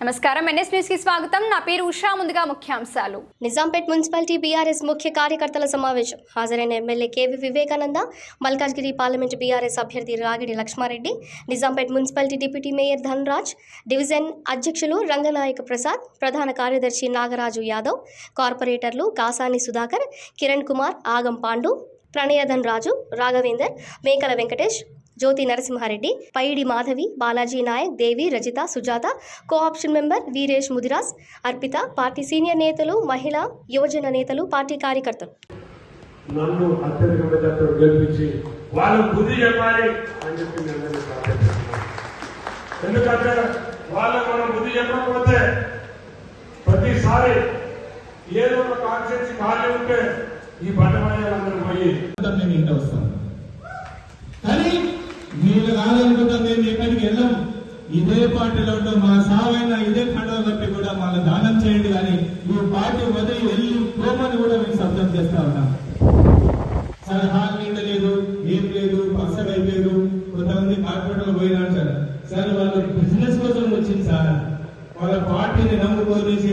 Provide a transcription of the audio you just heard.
నమస్కారం. ఎన్ఎస్ న్యూస్కి స్వాగతం. నా పేరు ఉషా. ముందుగా ముఖ్యాంశాలు. నిజాంపేట్ మున్సిపాలిటీ బీఆర్ఎస్ ముఖ్య కార్యకర్తల సమావేశం. హాజరైన MLA KV Vivekananda Malkajgiri parliament BRS అభ్యర్థి Ragidi Laxma Reddy Nizampet municipality deputy mayor Dhanraj division అధ్యక్షులు రంగనాయక ప్రసాద్ ప్రధాన కార్యదర్శి నాగరాజు యాదవ్ కార్పొరేటర్లు కాసాని సుధాకర్ కిరణ్ కుమార్ ఆగం Pandu Pranayadhan Raju Raghavender Mekala Venkatesh Jyothi Narasimha Reddy Paidi Madhavi Balaji Naik Devi Rajitha Sujatha co-option member Veeresh Mudiraj Arpitha party senior నేతలు మహిళా యువజన నేతలు పార్టీ కార్యకర్తలు. నన్ను అత్యధిక మెజార్టీతో గెలిపించి వాళ్ళు బుద్ధి చెప్పాలి అని చెప్పి నేను అందరినీ ప్రార్థిస్తున్నాను. ఎందుకంటే వాళ్ళకు మనం బుద్ధి చెప్పకపోతే ప్రతిసారి ఏదో ఒక కాన్సెన్స్ ఖాళీ ఉంటే ఈ బండమయ్యాలందరూ పోయి అనుకుంటాం మేము ఇంట వస్తాం కానీ నీళ్ళు కాదనుకుంటాం మేము ఎక్కడికి వెళ్ళాము. ఇదే పార్టీలో ఉంటాం మా సావైన ఇదే పండుగ కట్టి కూడా మాకు దానం చేయండి కానీ ఈ పార్టీ వదిలి వెళ్ళి పోమని కూడా మేము శబ్దం చేస్తా ఉన్నాం. సలహాలు లేదు ఏం లేదు పర్సడ్ అయిపోయారు కొంతమంది కార్పొరేట్ పోయినా సార్. సార్ వాళ్ళు బిజినెస్ కోసం వచ్చింది సార్. వాళ్ళ పార్టీని